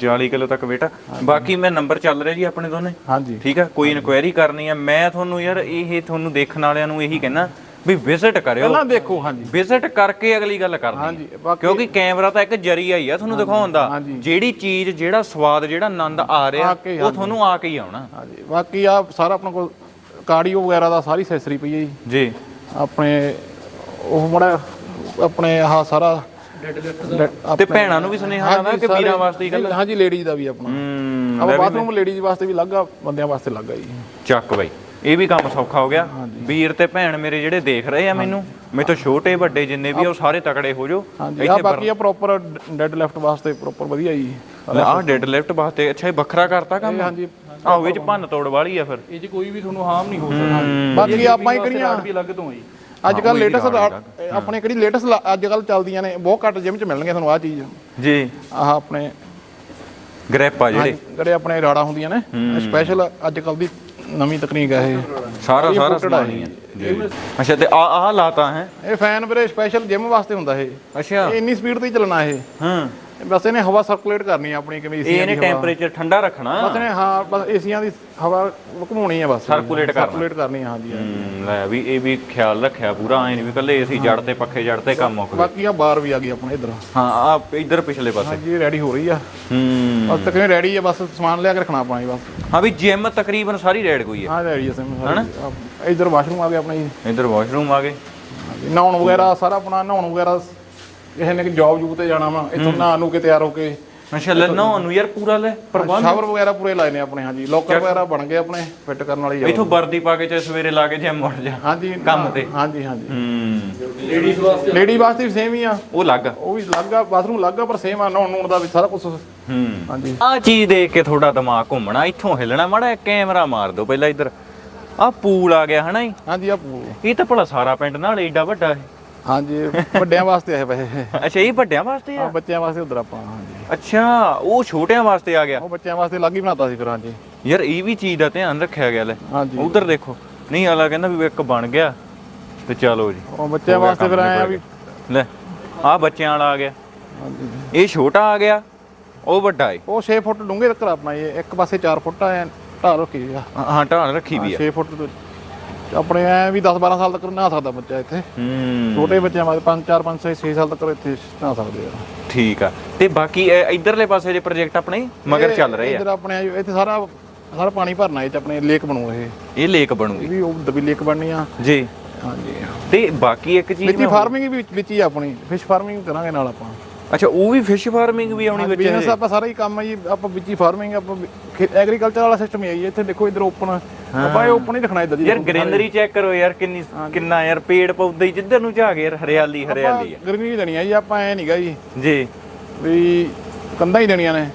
40 ਕਿਲੋ ਤੱਕ ਬੇਟਾ ਬਾਕੀ ਮੈਂ ਨੰਬਰ ਚੱਲ ਰਿਹਾ ਜੀ ਆਪਣੇ ਦੋਨੇ। ਹਾਂਜੀ। ਠੀਕ ਆ? ਕੋਈ ਇਨਕੁਆਇਰੀ ਕਰਨੀ ਆ। ਮੈਂ ਤੁਹਾਨੂੰ ਯਾਰ ਇਹ ਤੁਹਾਨੂੰ ਦੇਖਣ ਵਾਲਿਆਂ ਨੂੰ ਇਹੀ ਕਹਿਣਾ ਵੀ ਵਿਜ਼ਿਟ ਕਰਿਓ। ਪਹਿਲਾਂ ਦੇਖੋ ਹਾਂਜੀ। ਵਿਜ਼ਿਟ ਕਰਕੇ ਅਗਲੀ ਗੱਲ ਕਰਨੀ ਹਾਂਜੀ ਬਾਕੀ ਕਿਉਂਕਿ ਕੈਮਰਾ ਤਾਂ ਇੱਕ ਜਰੀਆ ਹੀ ਆ ਤੁਹਾਨੂੰ ਦਿਖਾਉਣ ਦਾ। ਹਾਂਜੀ। ਜਿਹੜੀ ਚੀਜ਼ ਜਿਹੜਾ ਸਵਾਦ ਜਿਹੜਾ ਆਨੰਦ ਆ ਰਿਹਾ ਆ ਕੇ, ਉਹ ਤੁਹਾਨੂੰ ਆ ਕੇ ਹੀ ਆਉਣਾ। ਹਾਂਜੀ ਬਾਕੀ ਆ ਸਾਰਾ ਆਪਣੇ ਕੋਲ ਕਾਰਡੀਓ ਵਗੈਰਾ ਦਾ ਸਾਰੀ ਅਸੈਸਰੀ ਪਈ ਹੈ ਜੀ। ਜੀ। ਆਪਣੇ ਉਹ ਮੜਾ ਆਪਣੇ ਆਹ ਸਾਰਾ ਡੈਡ ਲਿਫਟ ਤੇ ਭੈਣਾਂ ਨੂੰ ਵੀ ਸੁਨੇਹਾ ਆਉਂਦਾ ਕਿ ਵੀਰਾਂ ਵਾਸਤੇ ਹੀ ਗੱਲ। ਹਾਂਜੀ ਲੇਡੀਜ਼ ਦਾ ਵੀ ਆਪਣਾ। ਹੂੰ ਆਪਾਂ ਬਾਥਰੂਮ ਲੇਡੀਜ਼ ਵਾਸਤੇ ਵੀ ਲੱਗਾ ਬੰਦਿਆਂ ਵਾਸਤੇ ਲੱਗਾ ਜੀ। ਚੱਕ ਬਾਈ। ਇਹ ਵੀ ਕੰਮ ਸੌਖਾ ਹੋ ਗਿਆ। ਵੀਰ ਤੇ ਭੈਣ ਮੇਰੇ ਜਿਹੜੇ ਦੇਖ ਰਹੇ ਆ ਮੈਨੂੰ ਮੇਰੇ ਤੋਂ ਛੋਟੇ ਵੱਡੇ ਜਿੰਨੇ ਵੀ ਆ ਉਹ ਸਾਰੇ ਤਕੜੇ ਹੋ ਜਾਓ। ਹਾਂਜੀ ਆ ਬਾਕੀ ਆ ਪ੍ਰੋਪਰ ਡੈਡ ਲਿਫਟ ਵਾਸਤੇ ਪ੍ਰੋਪਰ ਵਧੀਆ ਜੀ। ਆਹ ਡੈਡ ਲਿਫਟ ਵਾਸਤੇ ਅੱਛਾ ਇਹ ਵੱਖਰਾ ਕਰਤਾ ਕੰਮ? ਹਾਂਜੀ। ਆਹ ਵਿੱਚ ਭੰਨ ਤੋੜ ਵਾਲੀ ਆ ਫਿਰ। ਇਹ 'ਚ ਕੋਈ ਵੀ ਤੁਹਾਨੂੰ ਹਾਰਮ ਨਹੀਂ ਹੋ ਸਕਦਾ। ਬਾਕੀ ਆਪਾਂ ਹੀ ਕਿਹੜੀਆਂ ਵੀ ਅਲੱਗ ਤੋਂ ਆ ਜੀ ਅੱਜ ਕੱਲ ਲੇਟੈਸਟ ਆਪਣੇ ਕਿਹੜੀ ਲੇਟੈਸਟ ਅੱਜ ਕੱਲ ਚੱਲਦੀਆਂ ਨੇ ਬਹੁਤ ਘੱਟ ਜਿਮ ਚ ਮਿਲਣਗੀਆਂ ਤੁਹਾਨੂੰ ਆ ਚੀਜ਼। ਜੀ। ਆਹ ਆਪਣੇ ਗ੍ਰੈਪ ਆ ਜਿਹੜੇ ਜਿਹੜੇ ਆਪਣੇ ਰਾੜਾ ਹੁੰਦੀਆਂ ਨੇ ਸਪੈਸ਼ਲ ਅੱਜ ਕੱਲ ਦੀ ਨਵੀਂ ਤਕਨੀਕ ਹੈ ਇਹ। ਸਾਰਾ ਸਾਰਾ ਆ ਸਮਾਨ ਹੀ ਜੀ ਅੱਛਾ ਤੇ ਆ ਆਹ ਲਾਤਾ ਹੈ। ਇਹ ਫੈਨ ਵੀਰੇ ਸਪੈਸ਼ਲ ਜਿਮ ਵਾਸਤੇ ਹੁੰਦਾ ਇਹ। ਅੱਛਾ। ਇਹ ਇੰਨੀ ਸਪੀਡ ਤੇ ਹੀ ਚੱਲਣਾ ਇਹ। ਹਾਂ। ਬਸ ਇਹਨੇ ਹਵਾ ਸਰਕੂਲੇਟ ਕਰਨੀ ਆ ਆਪਣੀ ਕਿਵੇਂ ਏਸੀਆਂ ਇਹਨੇ ਦੀ ਹਵਾ। ਟੈਂਪਰੇਚਰ ਠੰਡਾ ਰੱਖਣਾ। ਬਸ ਇਹਨੇ ਹਾਂ ਬਸ ਏਸੀਆਂ ਦੀ ਹਵਾ ਘੁਮਾਉਣੀ ਆ ਬਸ। Circulate ਕਰਨਾ। ਸਰਕੂਲੇਟ ਕਰਨੀ ਆ ਹਾਂਜੀ ਹੂੰ, ਲੈ ਵੀ ਇਹ ਵੀ ਖਿਆਲ ਰੱਖਿਆ ਪੂਰਾ ਐ ਨਹੀਂ ਵੀ ਕੱਲੇ ਏਸੀ ਜੜ ਤੇ ਪੱਖੇ ਜੜ ਤੇ ਕੰਮ ਮੁੱਕ ਗਏ ਬਾਕੀ ਆ ਬਾਰ ਵੀ ਆ ਗਈ ਆਪਣੇ ਇਧਰ। ਹਾਂ ਆ ਇੱਧਰ ਪਿਛਲੇ ਪਾਸੇ। ਹਾਂਜੀ ਰੈਡੀ ਹੋ ਰਹੀ ਆ। ਹੂੰ। ਬਸ ਤਕਰੀਬਨ ਰੈਡੀ ਆ ਬਸ ਸਮਾਨ ਲਿਆ ਕੇ ਰੱਖਣਾ ਆਪਣਾ ਜੀ ਬਸ। ਹਾਂ ਵੀ ਜਿਮ ਤਕਰੀਬਨ ਸਾਰੀ ਰੈਡ ਕੋਈ ਹੈ। ਹਾਂ ਰੈਡੀ ਆ ਸਿਮ ਇਧਰ ਵਾਸ਼ਰੂਮ ਆ ਗਿਆ ਆਪਣਾ ਜੀ। ਇੱਧਰ ਵਾਸ਼ਰੂਮ ਆ ਗਏ। ਹਾਂਜੀ, ਨਹਾਉਣ ਵਗੈਰਾ ਸਾਰਾ ਆਪਣਾ ਨਹਾਉਣ ਵਗੈਰਾ ਕਿਸੇ ਨੇ ਕਿ ਜੌਬ ਜੂਬ ਤੇ ਜਾਣਾ ਵਾ ਇੱਥੋਂ ਨਹਾ ਨੂੰ ਕੇ ਤਿਆਰ ਹੋ ਕੇ ਅੱਛਾ ਲੈ ਨਹਾਉਣ ਨੂੰ ਯਾਰ ਪੂਰਾ ਲੈ ਪ੍ਰਬੰਧ। ਸ਼ਾਵਰ ਵਗੈਰਾ ਪੂਰੇ ਲਾਏ ਨੇ ਆਪਣੇ ਹਾਂਜੀ। ਲੋਕਰ ਵਗੈਰਾ ਬਣ ਗਏ ਆਪਣੇ ਫਿੱਟ ਕਰਨ ਵਾਲੀ ਆ ਇਥੋਂ ਵਰਦੀ ਪਾ ਕੇ ਚਾਹੇ ਸਵੇਰੇ ਲਾ ਕੇ ਜਿਮ ਉੱਠ ਜਾ ਹਾਂਜੀ ਕੰਮ ਤੇ। ਹਾਂਜੀ ਹਾਂਜੀ। ਹੂੰ। ਲੇਡੀਜ਼ ਵਾਸਤੇ? ਲੇਡੀ ਵਾਸਤੇ ਵੀ ਸੇਮ ਹੀ ਆ। ਉਹ ਲੱਗ ਉਹ ਵੀ ਲੱਗਾ ਬਾਥਰੂਮ ਲੱਗਾ ਪਰ ਸੇਮ ਆ ਨਹਾਉਣ ਨੂਣ ਦਾ ਵੀ ਸਾਰਾ ਕੁਝ ਹੂੰ। ਹਾਂਜੀ। ਆ ਚੀਜ਼ ਦੇਖ ਕੇ ਤੁਹਾਡਾ ਦਿਮਾਗ ਘੁੰਮਣਾ ਇੱਥੋਂ ਹਿੱਲਣਾ ਮਾੜਾ ਕੈਮਰਾ ਮਾਰ ਦਿਓ ਪਹਿਲਾਂ ਇੱਧਰ। ਆ ਪੂਲ ਆ ਗਿਆ ਹਨਾ ਜੀ? ਹਾਂਜੀ ਆ ਪੂ- ਇਹ ਤਾਂ ਭਲਾ ਸਾਰਾ ਪਿੰਡ ਨਾਲ ਏਡਾ ਵੱਡਾ ਹੈ। ਹਾਂਜੀ ਵੱਡਿਆਂ ਵਾਸਤੇ ਆਏ ਪਏ। ਅੱਛਾ ਇਹ ਵੱਡਿਆਂ ਵਾਸਤੇ ਆ? ਬੱਚਿਆਂ ਵਾਸਤੇ ਉਧਰ ਆਪਾਂ ਹਾਂਜੀ। ਅੱਛਾ ਉਹ ਛੋਟਿਆਂ ਵਾਸਤੇ ਆ ਗਿਆ। ਉਹ ਬੱਚਿਆਂ ਵਾਸਤੇ ਅਲੱਗ ਹੀ ਬਣਾਤਾ ਸੀ ਫਿਰ ਹਾਂਜੀ। ਯਾਰ ਇਹ ਵੀ ਚੀਜ਼ ਦਾ ਧਿਆਨ ਰੱਖਿਆ ਗਿਆ ਲੈ। ਹਾਂਜੀ। ਉਧਰ ਦੇਖੋ ਨਹੀਂ ਅਲਾ ਕਹਿੰਦਾ ਵੀ ਇੱਕ ਬਣ ਗਿਆ ਤੇ ਚਲੋ ਜੀ। ਉਹ ਬੱਚਿਆਂ ਵਾਸਤੇ ਫਿਰ ਆਏ ਆ ਵੀ ਲੈ ਆ ਬੱਚਿਆਂ ਵਾਲਾ ਆ ਗਿਆ। ਹਾਂਜੀ। ਇਹ ਛੋਟਾ ਆ ਗਿਆ ਉਹ ਵੱਡਾ ਏ। ਉਹ 6 ਫੁੱਟ ਡੂੰਘੇ ਤੱਕ ਆਪਣਾ ਇਹ ਇੱਕ ਪਾਸੇ 4 ਫੁੱਟ ਆ ਢਾਲ ਰੱਖੀ ਆ। ਹਾਂ ਢਾਲ ਰੱਖੀ ਵੀ ਆ। 6 ਫੁੱਟ ਆਪਣੇ ਐ ਵੀ 10 12 ਸਾਲ ਤੱਕ ਨਹਾ ਸਕਦਾ ਬੱਚਾ ਇੱਥੇ। ਹੂੰ। ਛੋਟੇ ਬੱਚਿਆਂ ਵਾਸਤੇ 5 4 5 6 6 ਸਾਲ ਤੱਕ ਇੱਥੇ ਨਹਾ ਸਕਦੇ ਆ। ਠੀਕ ਆ। ਤੇ ਬਾਕੀ ਇਹ ਇਧਰਲੇ ਪਾਸੇ ਦੇ ਪ੍ਰੋਜੈਕਟ ਆਪਣੇ ਮਗਰ ਚੱਲ ਰਹੇ ਆ? ਇੱਧਰ ਆਪਣੇ ਇੱਥੇ ਸਾਰਾ ਸਾਰਾ ਪਾਣੀ ਭਰਨਾ ਇਹ ਚ ਆਪਣੇ ਲੇਕ ਬਣੂ ਇਹ। ਇਹ ਲੇਕ ਇਹ ਬਣੂਗੀ ਵੀ ਉਹ ਦਬੀ ਲੇਕ ਬਣਨੀ ਆ। ਜੀ। ਹਾਂਜੀ। ਤੇ ਬਾਕੀ ਇੱਕ ਚੀਜ਼ ਵਿੱਚ ਮੈਂ- ਫਾਰਮਿੰਗ ਵੀ ਵਿੱਚ ਹੀ ਆ ਆਪਣੀ। ਫਿਸ਼ ਫਾਰਮਿੰਗ ਕਰਾਂਗੇ ਨਾਲ ਆਪਾਂ। ਅੱਛਾ ਉਹ ਵੀ ਫਿਸ਼ ਫਾਰਮਿੰਗ ਵੀ ਆਉਣੀ ਵਿੱਚ ਬਿਜ਼ਨਸ ਆਪਾਂ ਸਾਰਾ ਹੀ ਕੰਮ ਹੈ ਜੀ ਆਪਾਂ ਵਿੱਚ ਹੀ ਫਾਰਮਿੰਗ ਆਪਾਂ ਐਗਰੀਕਲਚਰ ਵਾਲਾ ਸਿਸਟਮ ਹੀ ਹੈ ਜੀ ਇੱਥੇ ਦੇਖੋ ਇਧਰ ਓਪਨ ਆਪਾਂ ਇਹ ਓਪਨ ਹੀ ਰੱਖਣਾ ਇਧਰ ਜੀ ਯਾਰ ਗ੍ਰੀਨਰੀ ਚੈੱਕ ਕਰੋ ਯਾਰ ਕਿੰਨੀ ਕਿੰਨਾ ਯਾਰ ਪੇੜ ਪੌਦੇ ਹੀ ਜਿੱਧਰ ਨੂੰ ਝਾਕ ਯਾਰ ਹਰਿਆਲੀ ਹਰਿਆਲੀ ਆ ਗ੍ਰੀਨਰੀ ਦੇਣੀ ਹੈ ਜੀ ਆਪਾਂ ਐ ਨਹੀਂਗਾ ਜੀ ਜੀ। ਵੀ ਕੰਧਾਂ ਹੀ ਦੇਣੀਆਂ ਨੇ।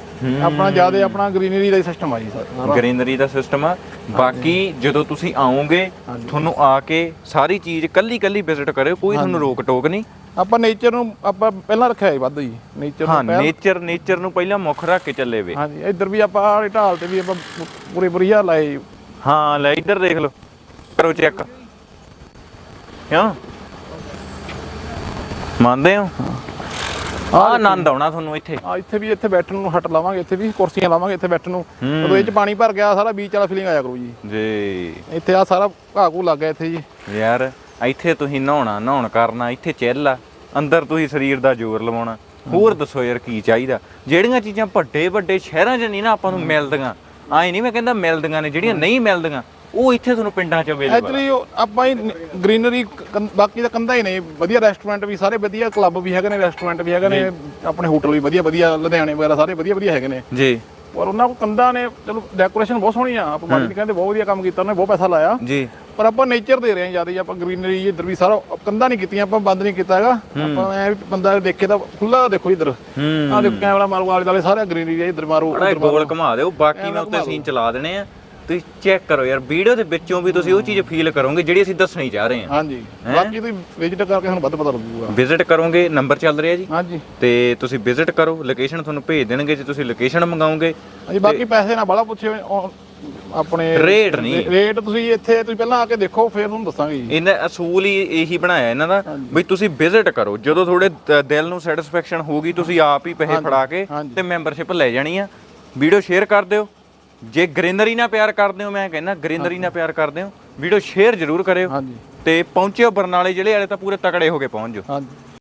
ਆਪਣਾ ਜ਼ਿਆਦਾ ਆਪਣਾ ਗ੍ਰੀਨਰੀ ਦਾ ਹੀ ਸਿਸਟਮ ਆ ਜੀ ਸਾਰਾ। ਗ੍ਰੀਨਰੀ ਦਾ ਸਿਸਟਮ ਆ। ਬਾਕੀ ਜਦੋਂ ਤੁਸੀਂ ਆਓਗੇ ਤੁਹਾਨੂੰ ਆ ਕੇ ਸਾਰੀ ਚੀਜ਼ ਕੱਲੀ ਕੱਲੀ ਵਿਜ਼ਿਟ ਕਰਿਓ ਕੋਈ ਤੁਹਾਨੂੰ ਰੋਕ ਟੋਕ ਨਹੀਂ। ਆਪਾਂ ਨੇਚਰ ਨੂੰ ਆਪਾਂ ਪਹਿਲਾਂ ਰੱਖਿਆ ਹੈ ਵੱਧ ਜੀ ਨੇਚਰ ਹਾਂ ਨੂੰ ਪਹਿਲ ਨੇਚਰ ਨੇਚਰ ਨੂੰ ਪਹਿਲਾਂ ਮੁੱਖ ਰੱਖ ਕੇ ਚੱਲੇ ਵੇ। ਹਾਂਜੀ ਇੱਧਰ ਵੀ ਆਪਾਂ ਆਹ ਢਾਲ ਤੇ ਵੀ ਆਪਾਂ ਪੂਰੇ ਵਧੀਆ ਲਾਏ ਜੀ। ਹਾਂ ਲੈ ਇੱਧਰ ਦੇਖ ਲਓ ਕਰੋ ਚੈੱਕ ਕਿਉਂ? ਮੰਨਦੇ ਹੋ? ਆ ਆਨੰਦ ਆਉਣਾ ਤੁਹਾਨੂੰ ਇੱਥੇ। ਆ ਇੱਥੇ ਵੀ ਇੱਥੇ ਬੈਠਣ ਨੂੰ ਹਟ ਲਾਵਾਂਗੇ ਇੱਥੇ ਵੀ ਕੁਰਸੀਆਂ ਲਾਵਾਂਗੇ ਇੱਥੇ ਬੈਠਣ ਨੂੰ। ਹੂੰ। ਇਹ ਚ ਪਾਣੀ ਭਰ ਗਿਆ ਸਾਰਾ ਬੀਚ ਵਾਲਾ ਫੀਲਿੰਗ ਆਇਆ ਕਰੂ ਜੀ। ਜੀ। ਇੱਥੇ ਆ ਸਾਰਾ ਘਾਹ ਘੂ ਲੱਗ ਗਿਆ ਇੱਥੇ ਜੀ। ਯਾਰ ਇੱਥੇ ਤੁਸੀਂ ਨਹਾਉਣਾ ਨਹਾਉਣ ਕਰਨਾ ਇੱਥੇ ਚਿੱਲ ਆ। ਅੰਦਰ ਤੁਸੀਂ ਸਰੀਰ ਦਾ ਜ਼ੋਰ ਲਵਾਉਣਾ। ਹੋਰ ਦੱਸੋ ਯਾਰ ਕੀ ਚਾਹੀਦਾ? ਜਿਹੜੀਆਂ ਚੀਜ਼ਾਂ ਵੱਡੇ ਵੱਡੇ ਸ਼ਹਿਰਾਂ 'ਚ ਨਹੀਂ ਨਾ ਆਪਾਂ ਨੂੰ ਮਿਲਦੀਆਂ ਆਏ ਨਹੀਂ ਮੈਂ ਕਹਿੰਦਾ ਮਿਲਦੀਆਂ ਨੇ ਜਿਹੜੀਆਂ ਨਹੀਂ ਮਿਲਦੀਆਂ ਉਹ ਇੱਥੇ ਤੁਹਾਨੂੰ ਪਿੰਡਾਂ 'ਚ ਅਵੇਲੇਬਲ ਐਕਚੁਅਲੀ ਆਪਾਂ ਹੀ ਗ੍ਰੀਨਰੀ ਬਾਕੀ ਤਾਂ ਕੰਧਾਂ ਹੀ ਨੇ। ਵਧੀਆ ਰੈਸਟੋਰੈਂਟ ਵੀ ਸਾਰੇ ਵਧੀਆ ਕਲੱਬ ਵੀ ਹੈਗੇ ਨੇ ਰੈਸਟੋਰੈਂਟ ਵੀ ਹੈਗੇ ਨੇ ਆਪਣੇ ਹੋਟਲ ਵੀ ਵਧੀਆ ਵਧੀਆ ਲੁਧਿਆਣੇ ਵਗੈਰਾ ਸਾਰੇ ਵਧੀਆ ਵਧੀਆ ਹੈਗੇ ਨੇ। ਜੀ। ਪਰ ਉਹਨਾਂ ਕੋਲ ਕੰਧਾਂ ਨੇ ਚਲੋ ਡੈਕੋਰੇਸ਼ਨ ਬਹੁਤ ਸੋਹਣੀ ਆ ਆਪਾਂ ਮਾਰਕੀਟ ਕਹਿੰਦੇ ਬਹੁਤ ਵਧੀਆ ਕੰਮ ਕੀਤਾ ਉਹਨੇ ਬਹੁਤ ਪੈਸਾ ਲਾਇਆ। ਜੀ। ਪਰ ਆਪਾਂ ਨੇਚਰ ਦੇ ਰਹੇ ਹਾਂ ਜ਼ਿਆਦਾ ਆਪਾਂ ਗ੍ਰੀਨਰੀ ਇੱਧਰ ਵੀ ਸਾਰਾ ਕੰਧਾਂ ਨਹੀਂ ਕੀਤੀਆਂ ਆਪਾਂ ਬੰਦ ਨਹੀਂ ਕੀਤਾ ਹੈਗਾ। ਆਪਾਂ ਐ ਬੰਦਾ ਦੇਖੇ ਤਾਂ ਖੁੱਲਾ ਦੇਖੋ ਇੱਧਰ। ਆਹ ਦੇਖੋ ਕੈਮਰਾ ਮਾਰੋ ਆਲੇ ਦੁਆਲੇ ਸਾਰਾ ਗ੍ਰੀਨਰੀ ਹੈ ਇੱਧਰ ਮਾਰੋ ਗੋਲ ਘੁਮਾ ਦਿਓ ਬਾਕੀ ਮੈਂ ਉੱਤੇ ਸੀਨ ਚਲਾ ਦੇਣੇ ਆ। ਤੁਸੀਂ ਚੈੱਕ ਕਰੋ ਯਾਰ ਵੀਡੀਓ ਦੇ ਵਿੱਚੋਂ ਵੀ ਤੁਸੀਂ ਉਹ ਚੀਜ਼ ਫੀਲ ਕਰੋਗੇ ਜਿਹੜੀ ਅਸੀਂ ਦੱਸਣੀ ਚਾਹ ਰਹੇ ਹਾਂ। ਹਾਂਜੀ। ਬਾਕੀ ਤੁਸੀਂ ਵਿਜ਼ਿਟ ਕਰਕੇ ਤੁਹਾਨੂੰ ਵੱਧ ਪਤਾ ਲੱਗੂਗਾ ਵਿਜ਼ਿਟ ਕਰੋਗੇ ਨੰਬਰ ਚੱਲ ਰਿਹਾ ਜੀ? ਹਾਂਜੀ। ਤੇ ਤੁਸੀਂ ਵਿਜ਼ਿਟ ਕਰੋ ਲੋਕੇਸ਼ਨ ਤੁਹਾਨੂੰ ਭੇਜ ਦੇਣਗੇ ਜੇ ਤੁਸੀਂ ਲੋਕੇਸ਼ਨ ਮੰਗਾਓਗੇ। ਹਾਂਜੀ ਬਾਕੀ ਪੈਸੇ ਨਾ ਬਾਲਾ ਪੁੱਛਿਓ ਆਪਣੇ ਰੇਟ ਨਹੀਂ। ਰੇਟ ਤੁਸੀਂ ਇੱਥੇ ਤੁਸੀਂ ਪਹਿਲਾਂ ਆ ਕੇ ਦੇਖੋ ਫਿਰ ਤੁਹਾਨੂੰ ਦੱਸਾਂਗੇ ਜੀ। ਇਹਨਾਂ ਅਸੂਲ ਹੀ ਇਹੀ ਬਣਾਇਆ ਇਹਨਾਂ ਦਾ ਵੀ ਤੁਸੀਂ ਵਿਜ਼ਿਟ ਕਰੋ। ਜਦੋਂ ਤੁਹਾਡੇ ਦਿਲ ਨੂੰ ਸੈਟੀਸਫੈਕਸ਼ਨ ਹੋਊਗੀ ਤੁਸੀਂ ਆਪ ਹੀ ਪੈਸੇ ਫੜਾ ਕੇ। ਤੇ ਮੈਂਬਰਸ਼ਿਪ ਲੈ ਜਾਣੀ ਆ। ਵੀਡੀਓ ਸ਼ੇਅਰ ਕਰ ਦਿਓ। ਜੇ ਗ੍ਰੀਨਰੀ ਨਾਲ ਪਿਆਰ ਕਰਦੇ ਹੋ ਮੈਂ ਕਹਿੰਦਾ ਗ੍ਰੀਨਰੀ ਨਾਲ ਪਿਆਰ ਕਰਦੇ ਹੋ ਵੀਡੀਓ ਸ਼ੇਅਰ ਜ਼ਰੂਰ ਕਰਿਓ ਤੇ ਪਹੁੰਚਿਓ ਬਰਨਾਲੇ ਜ਼ਿਲ੍ਹੇ ਵਾਲੇ ਤਾਂ ਪੂਰੇ ਤਕੜੇ ਹੋ ਕੇ ਪਹੁੰਚ ਜਾਓ। ਹਾਂਜੀ।